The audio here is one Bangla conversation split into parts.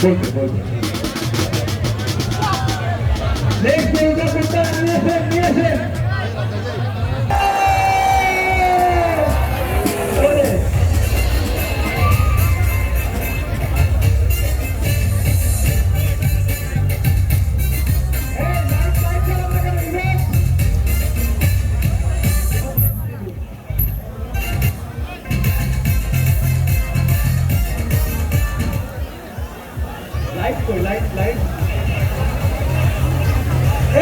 Voy, voy. লাইট কই লাইট লাইট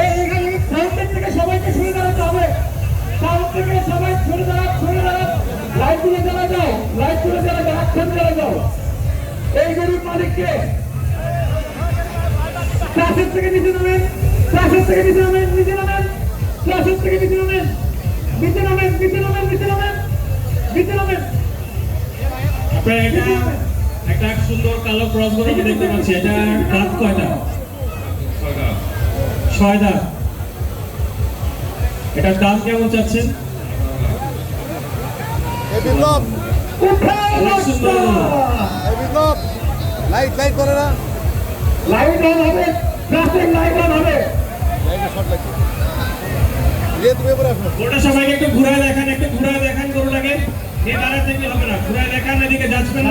এই এখানে সাউন্ডের থেকে সবাইকে সরে দাঁড়াতে হবে। সাউন্ড থেকে সবাই সরে দাঁড়ান সরে দাঁড়ান লাইট তুলে জ্বালা যাও লাইট তুলে জ্বালা যাও হাতখান জ্বালা যাও। এই গরিব মালিককে। ক্লাসের থেকে নিচে নামেন ক্লাসের থেকে নিচে নামেন নিচে নামেন ক্লাসের থেকে নিচে নামেন নিচে নামেন নিচে নামেন নিচে নামেন নিচে নামেন। আপনারা এটা একটা সুন্দর কালো ক্রস করে আমি দেখতে পাচ্ছি। এটা দাঁত কয়টা? ছয় দাঁত এটার দাম কেমন চাচ্ছেন? এই বিপ্লব। উঠাও অনেক সুন্দর। রাস্তা। এই বিপ্লব। লাইট লাইট করে না। লাইট অন হবে ট্রাফিক লাইট অন হবে। লাইটে শর্ট লাগছে তুমি এবার আসো। ওটা সবাইকে একটু ঘুরায় দেখান একটু ঘুরায় দেখান নিয়ে দাঁড়ায় থাকলে হবে না? ঘুরায় দেখান এদিকে যাচ্ছেন না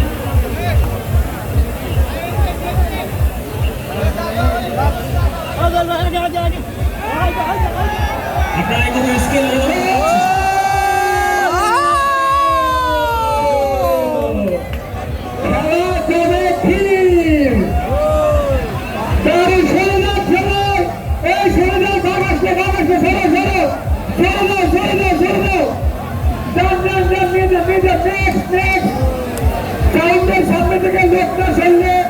সামনে থেকে লোকটা সরলে